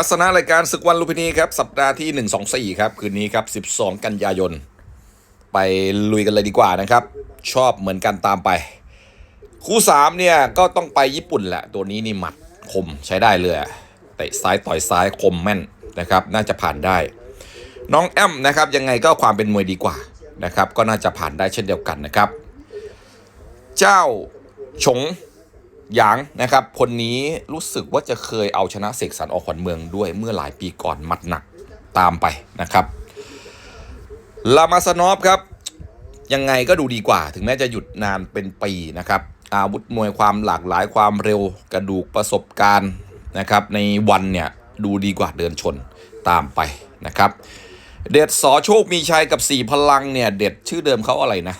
ทัศนรายการศึกวันลุมพินีครับสัปดาห์ที่ 124 ครับ คืนนี้ครับ 12 กันยายน ไปลุยกันเลยดีกว่านะครับ ชอบเหมือนกันตามไป คู่ 3 เนี่ย ก็ต้องไปญี่ปุ่นแหละ ตัวนี้นี่หมัดคมใช้ได้เลยเตะซ้ายต่อยซ้ายคมแม่นนะครับ น่าจะผ่านได้ น้องแอมนะครับ ยังไงก็ความเป็นมวยดีกว่านะครับ ก็น่าจะผ่านได้เช่นเดียวกันนะครับ เจ้า ฉง หยางนะครับคนนี้รู้สึกว่าจะเคยเอาชนะเสกสรรออกขวัญเมืองด้วยเมื่อหลายปีก่อนมัดหนักตามไปนะครับลามาสนอฟครับ ยังไงก็ดูดีกว่า ถึงแม้จะหยุดนานเป็นปีนะครับ อาวุธมวยความหลากหลายความเร็วกระดูกประสบการณ์นะครับ ในวันเนี่ยดูดีกว่าเดินชนตามไปนะครับ เด็ดสอโชคมีชัยกับสี่พลังเนี่ย เด็ดชื่อเดิมเขาอะไรนะ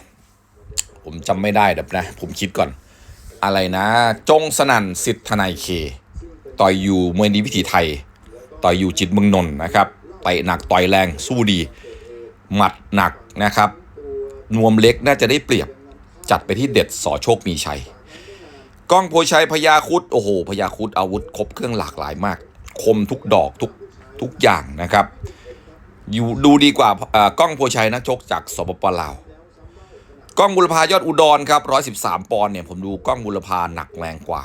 ผมจำไม่ได้เดับนะ ผมคิดก่อน อะไรนะ จงสนั่นสิทธนายเค ต่อยอยู่มวยดีวิถีไทย ต่อยอยู่จิตเมืองนนท์นะครับเตะหนักต่อยแรงสู้ดี หมัดหนักนะครับ นวมเล็กน่าจะได้เปรียบจัดไปที่เด็ดสอโชคมีชัยก้องโพชัยพญาคุดโอ้โหพญาคุดอาวุธครบเครื่องหลากหลายมาก คมทุกดอกทุกทุกอย่างนะครับ อยู่ดูดีกว่าอ่อก้องโพชัยนักชกจากสปปลาว กล้องบุรพายอดอุดรครับ113ปอนด์เนี่ยผมดูกล้องบุรพาหนักแรงกว่า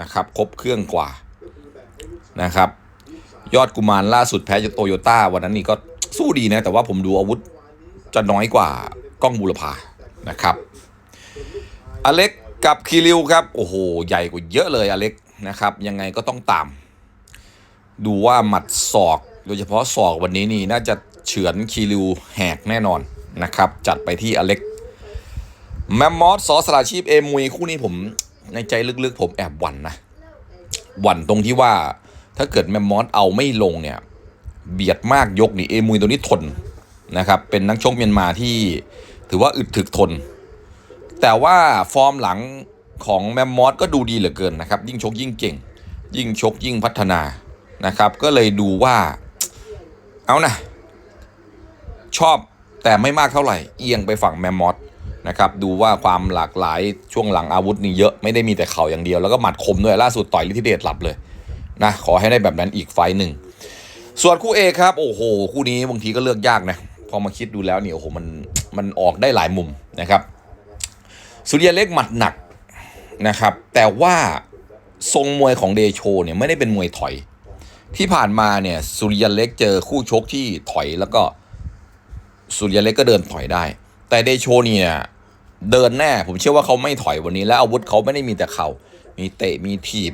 นะครับครบเครื่องกว่านะครับ ยอดกุมารล่าสุดแพ้โตโยต้าวันนั้นนี่ก็สู้ดีนะ แต่ว่าผมดูอาวุธจะน้อยกว่ากล้องบุรพานะครับ อเล็กกับคีริวครับ โอ้โห ใหญ่กว่าเยอะเลยอเล็กนะครับ ยังไงก็ต้องตาม ดูว่าหมัดศอก โดยเฉพาะศอกวันนี้นี่น่าจะเฉือนคีริวแหกแน่นอนนะครับ จัดไปที่อเล็ก แมมมอสสอสลาชีพเอมุยคู่นี้ผมในใจลึกๆ ผมแอบหวั่นนะหวั่นตรงที่ว่าถ้าเกิดแมมมอสเอาไม่ลงเนี่ย เบียดมากยกนี่เอมุยตัวนี้ทนนะครับ เป็นนักชกเมียนมาที่ถือว่าอึดถึกทน แต่ว่าฟอร์มหลังของแมมมอสก็ดูดีเหลือเกินนะครับ ยิ่งชกยิ่งเก่ง ยิ่งชกยิ่งพัฒนานะครับ ก็เลยดูว่าเอานะชอบแต่ไม่มากเท่าไหร่ เอียงไปฝั่งแมมมอส นะครับดูว่าความหลากหลายช่วงหลังอาวุธนี่เยอะไม่ได้มีแต่เข่าอย่างเดียวแล้วก็หมัดคมด้วยล่าสุดต่อยลิทิเดชหลับเลยนะขอให้ได้แบบนั้นอีกไฟหนึ่งส่วนคู่เอกครับ โอ้โห คู่นี้บางทีก็เลือกยากนะ พอมาคิดดูแล้วเนี่ยโอ้โหมันมันออกได้หลายมุมนะครับ สุริยเล็กหมัดหนักนะครับ แต่ว่าทรงมวยของเดโชเนี่ยไม่ได้เป็นมวยถอย ที่ผ่านมาเนี่ยสุริยเล็กเจอคู่ชกที่ถอยแล้วก็สุริยเล็กก็เดินถอยได้ แต่เดโชเนี่ย เดินแน่ ผมเชื่อว่าเขาไม่ถอยวันนี้และอาวุธเขาไม่ได้มีแต่เขา่ามีเตะมีถีบ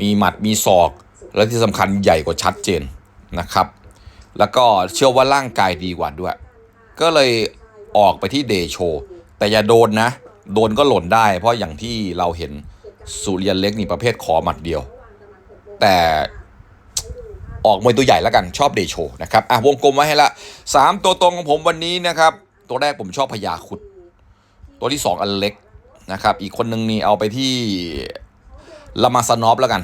มีหมัดมีศอก และที่สำคัญใหญ่กว่าชัดเจนนะครับ แล้วก็เชื่อว่าร่างกายดีกว่าด้วย ก็เลยออกไปที่เดโช แต่อย่าโดนนะ โดนก็หล่นได้ เพราะอย่างที่เราเห็นสุริยันเล็กนี่ประเภทขอหมัดเดียว แต่ออกมวยตัวใหญ่แล้วกันชอบเดโชนะครับอะวงกลมไว้ให้ละสามตัวตรงของผมวันนี้นะครับ ตัวแรกผมชอบพญาคุด ตัวที่สองอันเล็กนะครับ อีกคนหนึ่งนี่เอาไปที่ลามาสนอฟแล้วกัน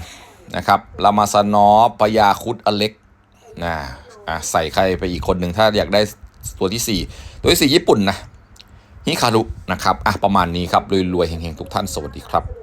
นะครับลามาสนอฟพยาคุดอันเล็กนะอะใส่ใครไปอีกคนหนึ่งถ้าอยากได้ตัวที่สี่ตัวที่สี่ญี่ปุ่นนะฮิคารุนะครับอะประมาณนี้ครับรวยๆเฮงๆทุกท่านสวัสดีครับ